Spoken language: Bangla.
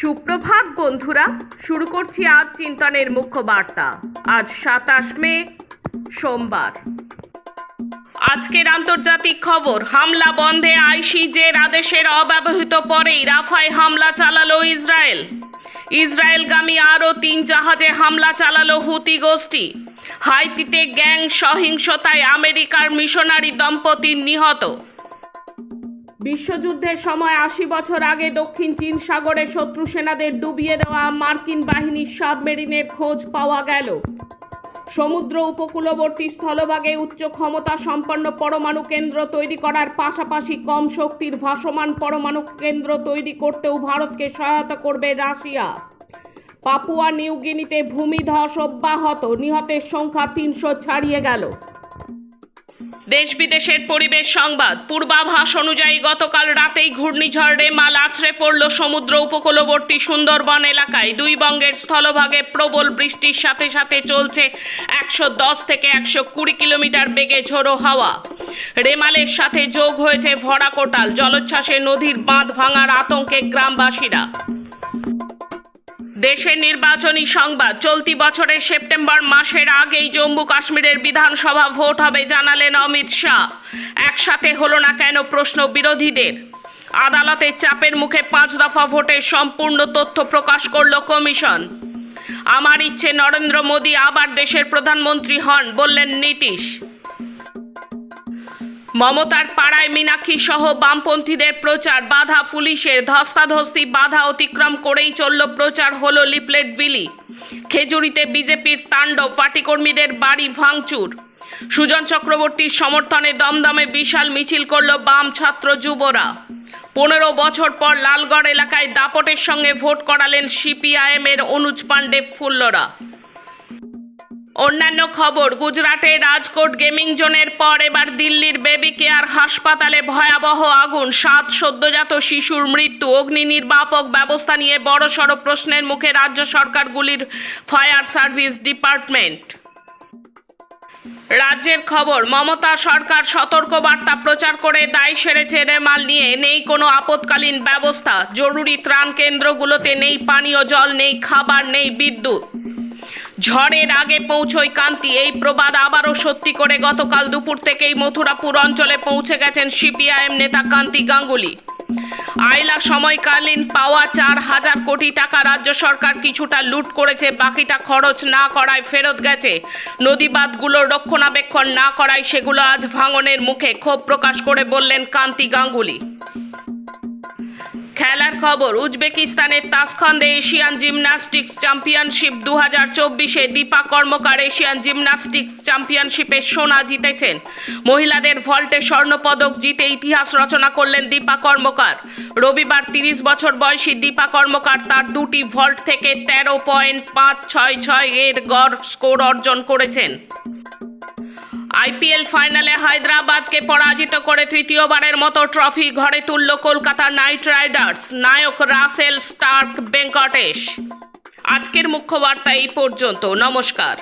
সুপ্রভাত, বন্ধুরা। শুরু করছি আজ চিন্তনের মুখ্য বার্তা আজ সাতাশ মে, সোমবার। আজকের আন্তর্জাতিক খবর, হামলা বন্ধে আইসিজের আদেশের অব্যবহৃত পরেই রাফায় হামলা চালালো ইসরায়েল। ইসরায়েলগামী আরও তিন জাহাজে হামলা চালালো হুতি গোষ্ঠী। হাইতিতে গ্যাং সহিংসতায় আমেরিকার মিশনারি দম্পতি নিহত। বিশ্বযুদ্ধের সময় আশি বছর আগে দক্ষিণ চীন সাগরে শত্রু সেনাদের ডুবিয়ে দেওয়া মার্কিন বাহিনীর সাবমেরিনের খোঁজ পাওয়া গেল। সমুদ্র উপকূলবর্তী স্থলভাগে উচ্চ ক্ষমতা সম্পন্ন পরমাণু কেন্দ্র তৈরি করার পাশাপাশি কম শক্তির ভাসমান পরমাণু কেন্দ্র তৈরি করতেও ভারতকে সহায়তা করবে রাশিয়া। পাপুয়া নিউগিনিতে ভূমিধস অব্যাহত, নিহতের সংখ্যা তিনশো ছাড়িয়ে গেল। দেশ বিদেশের পরিবেশ সংবাদ। পূর্বাভাস অনুযায়ী গতকাল রাতেই ঘূর্ণিঝড় রেমাল আছড়ে পড়ল সমুদ্র উপকূলবর্তী সুন্দরবন এলাকায়। দুই বঙ্গের স্থলভাগে প্রবল বৃষ্টির সাথে সাথে চলছে একশো দশ থেকে একশো কুড়ি কিলোমিটার বেগে ঝোড়ো হাওয়া। রেমালের সাথে যোগ হয়েছে ভরা কোটাল। জলোচ্ছ্বাসে নদীর বাঁধ ভাঙার আতঙ্কে গ্রামবাসীরা। দেশের নির্বাচনী সংবাদ। চলতি বছরের সেপ্টেম্বর মাসের আগেই জম্মু কাশ্মীরের বিধানসভা ভোট হবে জানালেন অমিত শাহ। একসাথে হলো না কেন প্রশ্ন বিরোধীদের। আদালতের চাপের মুখে পাঁচ দফা ভোটের সম্পূর্ণ তথ্য প্রকাশ করল কমিশন। আমার ইচ্ছে নরেন্দ্র মোদী আবার দেশের প্রধানমন্ত্রী হন বললেন নীতিশ। মমতার পাড়ায় মীনাক্ষী সহ বামপন্থীদের প্রচার, বাধা পুলিশের ধস্তাধস্তি, বাধা অতিক্রম করেই চলল প্রচার, হলো লিপলেট বিলি। খেজুরিতে বিজেপির তাণ্ডব, পার্টিকর্মীদের বাড়ি ভাঙচুর। সুজন চক্রবর্তীর সমর্থনে দমদমে বিশাল মিছিল করল বাম ছাত্র যুবরা। পনেরো বছর পর লালগড় এলাকায় দাপটের সঙ্গে ভোট করালেন সিপিআইএম এর অনুজ পাণ্ডে ফুল্লরা। অন্যান্য খবর, গুজরাটে রাজকোট গেমিং জোনের পর এবার দিল্লির বেবি কেয়ার হাসপাতালে ভয়াবহ আগুন। সাত সদ্যজাত শিশুর মৃত্যু। অগ্নি নির্বাপক ব্যবস্থা নিয়ে বড়সড় প্রশ্নের মুখে রাজ্য সরকারগুলির ফায়ার সার্ভিস ডিপার্টমেন্ট। রাজ্যের খবর, মমতা সরকার সতর্কবার্তা প্রচার করে দায় সেরেছে রেমাল নিয়ে। নেই কোনো আপৎকালীন ব্যবস্থা। জরুরি ত্রাণ কেন্দ্রগুলোতে নেই পানীয় জল, নেই খাবার, নেই বিদ্যুৎ। ঝড়ের আগে পৌঁছই কান্তি এই প্রবাদ আবারও সত্যি করে গতকাল দুপুর থেকেই মথুরাপুর অঞ্চলে পৌঁছে গেছেন সিপিআইএম নেতা কান্তি গাঙ্গুলি। আইলা সময়কালীন পাওয়া চার হাজার কোটি টাকা রাজ্য সরকার কিছুটা লুট করেছে, বাকিটা খরচ না করায় ফেরত গেছে। নদীবাঁধগুলোর রক্ষণাবেক্ষণ না করায় সেগুলো আজ ভাঙনের মুখে ক্ষোভ প্রকাশ করে বললেন কান্তি গাঙ্গুলি। খেলার খবর, উজবেকিস্তানের তাসখন্দে এশিয়ান জিমন্যাস্টিক্স চ্যাম্পিয়নশিপ দু হাজার চব্বিশে দীপা কর্মকার এশিয়ান জিমন্যাস্টিক্স চ্যাম্পিয়নশিপে সোনা জিতেছেন। মহিলাদের ভল্টে স্বর্ণপদক জিতে ইতিহাস রচনা করলেন দীপা কর্মকার। রবিবার তিরিশ বছর বয়সী দীপা কর্মকার তার দুটি ভল্ট থেকে তেরো পয়েন্ট পাঁচ ছয় ছয় এর গড় স্কোর অর্জন করেছেন। আইপিএল ফাইনালে হায়দ্রাবাদকে পরাজিত করে তৃতীয়বারের মতো ট্রফি ঘরে তুলল কলকাতা নাইট রাইডার্স। নায়ক রাসেল স্টার্ক বেঙ্কটেশ আজকের মুখ্য বার্তা এই পর্যন্ত। নমস্কার।